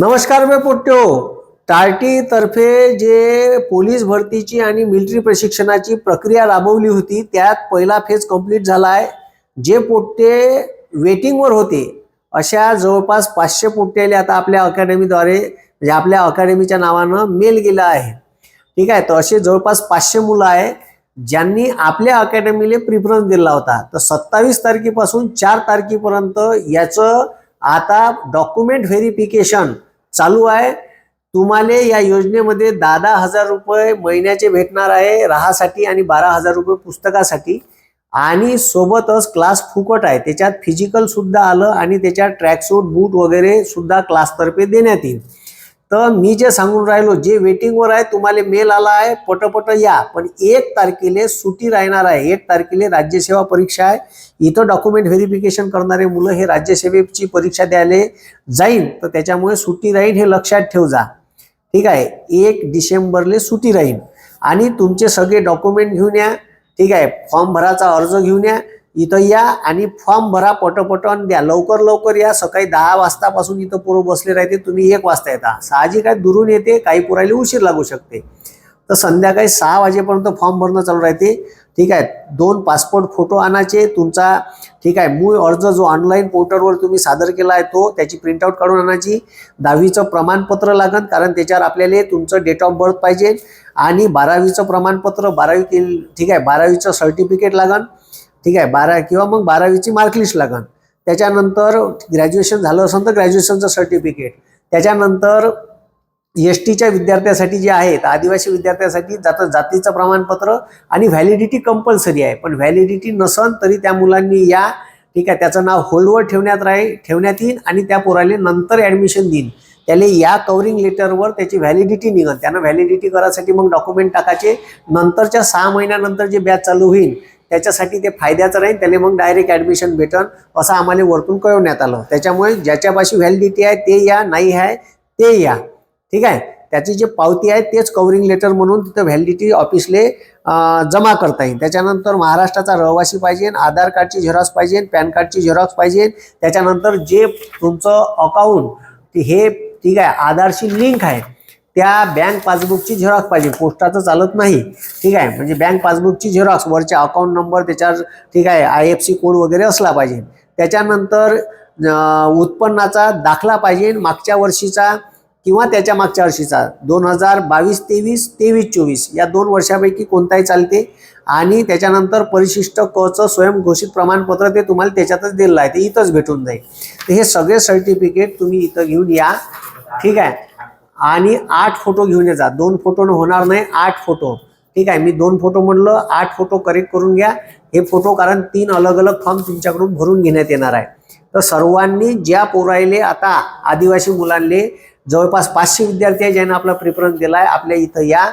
नमस्कार मी पोट्यो. टार्टी तर्फे जे पोलीस भरतीची आणि मिलिटरी प्रशिक्षणाची प्रक्रिया राबवली होती त्यात पहिला फेज कंप्लीट झाला आहे जे पोट्टे वेटिंगवर होते अशा जवळपास पाचशे पोट्ट्याले आता आपल्या अकॅडमीद्वारे म्हणजे आपल्या अकॅडमीच्या नावानं मेल गेला आहे. ठीक आहे तर असे जवळपास पाचशे मुलं आहे ज्यांनी आपल्या अकॅडमीला प्रिफरन्स दिला होता. तर सत्तावीस तारखेपासून चार तारखेपर्यंत याचं आता डॉक्युमेंट व्हेरिफिकेशन चालू आहे. तुम्हाला या योजनेमध्ये दहा दहा हजार रुपये महिन्याचे भेटणार आहे राहासाठी आणि बारा हजार रुपये पुस्तकासाठी. आणि सोबतच क्लास फुकट आहे. त्याच्यात फिजिकल सुद्धा आलं आणि त्याच्यात ट्रॅकसूट बूट वगैरे सुद्धा क्लासतर्फे देण्यात येईल. तर मी जे सांगून राहिलो जे वेटिंगवर आहे तुम्हाला मेल आला आहे पटपट या. पण एक तारखेले सुटी राहणार आहे. एक तारखेले राज्यसेवा परीक्षा आहे. इथं डॉक्युमेंट व्हेरिफिकेशन करणारे मुलं हे राज्यसेवेची परीक्षा द्यायला जाईन. तर त्याच्यामुळे सुट्टी राहील हे लक्षात ठेव जा ठीक आहे? एक डिसेंबरले सुटी राहील आणि तुमचे सगळे डॉक्युमेंट घेऊन या. ठीक आहे? फॉर्म भराचा अर्ज घेऊन या. इथं या आणि फॉर्म भरा पटपट द्या. लवकर लवकर या. सकाळी दहा वाजतापासून इथं पोरं बसले राहते. तुम्ही एक वाजता येता. साहजिक आहे दुरून येते काही पुरायला उशीर लागू शकते. तर संध्याकाळी सहा वाजेपर्यंत फॉर्म भरणं चालू राहते. ठीक आहे. दोन पासपोर्ट फोटो आणायचे. तुमचा ठीक आहे मूळ अर्ज जो ऑनलाईन पोर्टलवर तुम्ही सादर केला आहे तो त्याची प्रिंटआउट काढून आणायची. दहावीचं प्रमाणपत्र लागन कारण त्याच्यावर आपल्याला तुमचं डेट ऑफ बर्थ पाहिजे. आणि बारावीचं प्रमाणपत्र बारावी केली ठीक आहे बारावीचं सर्टिफिकेट लागन. ठीक आहे बारा किंवा मग बारावीची मार्कलिस्ट लागन. त्याच्यानंतर ग्रॅज्युएशन झालं असेल तर ग्रॅज्युएशनचं सर्टिफिकेट त्याच्यानंतर एस टीच्या विद्यार्थ्यासाठी जे आहेत आदिवासी विद्यार्थ्यासाठी जात जातीचं प्रमाणपत्र आणि व्हॅलिडिटी कंपल्सरी आहे. पण व्हॅलिडिटी नसन तरी त्या मुलांनी या ठीक आहे त्याचं नाव होल्डवर ठेवण्यात राहील ठेवण्यात येईल आणि त्या पोराले नंतर ॲडमिशन देईन. त्याला या कवरिंग लेटरवर त्याची व्हॅलिडिटी निघन. त्यानं व्हॅलिडिटी करायसाठी मग डॉक्युमेंट टाकायचे. नंतरच्या सहा महिन्यानंतर जे बॅच चालू होईल त्याच्यासाठी ते फायद्याचं राहील त्याला मग डायरेक्ट ॲडमिशन भेटन असं आम्हाला वरतून कळवण्यात आलं. त्याच्यामुळे ज्याच्यापाशी व्हॅलिडिटी आहे ते या नाही आहे ते या. ठीक आहे? त्याची जी पावती आहे तेच कवरिंग लेटर म्हणून तिथं व्हॅलिडिटी ऑफिसले जमा करता येईल. त्याच्यानंतर महाराष्ट्राचा रहिवासी पाहिजे आधार कार्डची झेरॉक्स पाहिजे पॅन कार्डची झेरॉक्स पाहिजे. त्याच्यानंतर जे तुमचं अकाउंट हे ठीक आहे आधारशी लिंक आहे त्या बँक पासबुकची झेरॉक्स पाहिजे. पोस्टाचं चालत नाही. ठीक आहे? म्हणजे बँक पासबुकची झेरॉक्स वरच्या अकाउंट नंबर त्याच्यावर ठीक आहे आय एफ सी कोड वगैरे असला पाहिजे. त्याच्यानंतर उत्पन्नाचा दाखला पाहिजे मागच्या वर्षीचा किंवा त्याच्या मागच्या वर्षीचा. दोन हजार बावीस तेवीस तेवीस चोवीस. या दोन वर्षापैकी कोणताही चालते. आणि त्याच्यानंतर परिशिष्ट कचं स्वयंघोषित प्रमाणपत्र ते तुम्हाला त्याच्यातच दिलेलं आहे. ते इथंच भेटून जाईल. तर हे सगळे सर्टिफिकेट तुम्ही इथं घेऊन या. ठीक आहे? आणि आठ फोटो घेऊन येजा दोन फोटोनं होणार नाही आठ फोटो ठीक आहे मी दोन फोटो म्हणलं आठ फोटो करेक्ट करून घ्या. हे फोटो कारण तीन अलग अलग फॉर्म तुमच्याकडून भरून घेण्यात येणार आहे. तर सर्वांनी ज्या पोरायले आता आदिवासी मुलांले जवळपास पाचशे विद्यार्थी आहे ज्यांना आपला प्रिफरन्स दिला आहे आपल्या इथं या.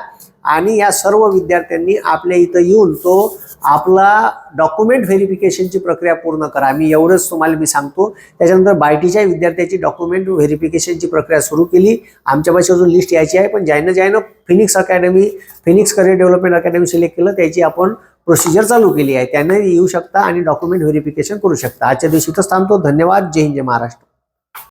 आणि या सर्व विद्यार्थ्यांनी आपल्या इथं येऊन तो आपला डॉक्युमेंट व्हेरिफिकेशनची प्रक्रिया पूर्ण करा. मी एवढंच तुम्हाला मी सांगतो. त्याच्यानंतर बायटीच्या विद्यार्थ्याची डॉक्युमेंट व्हेरिफिकेशनची प्रक्रिया सुरू केली. आमच्यापाशी अजून लिस्ट यायची आहे पण ज्यानं ज्यानं Phoenix Academy Phoenix Career Development Academy select केलं त्याची आपण प्रोसिजर चालू केली आहे. त्यानं येऊ शकता आणि डॉक्युमेंट व्हेरिफिकेशन करू शकता. आजच्या दिवशी इथंच थांबतो. धन्यवाद. जय हिंद जय महाराष्ट्र.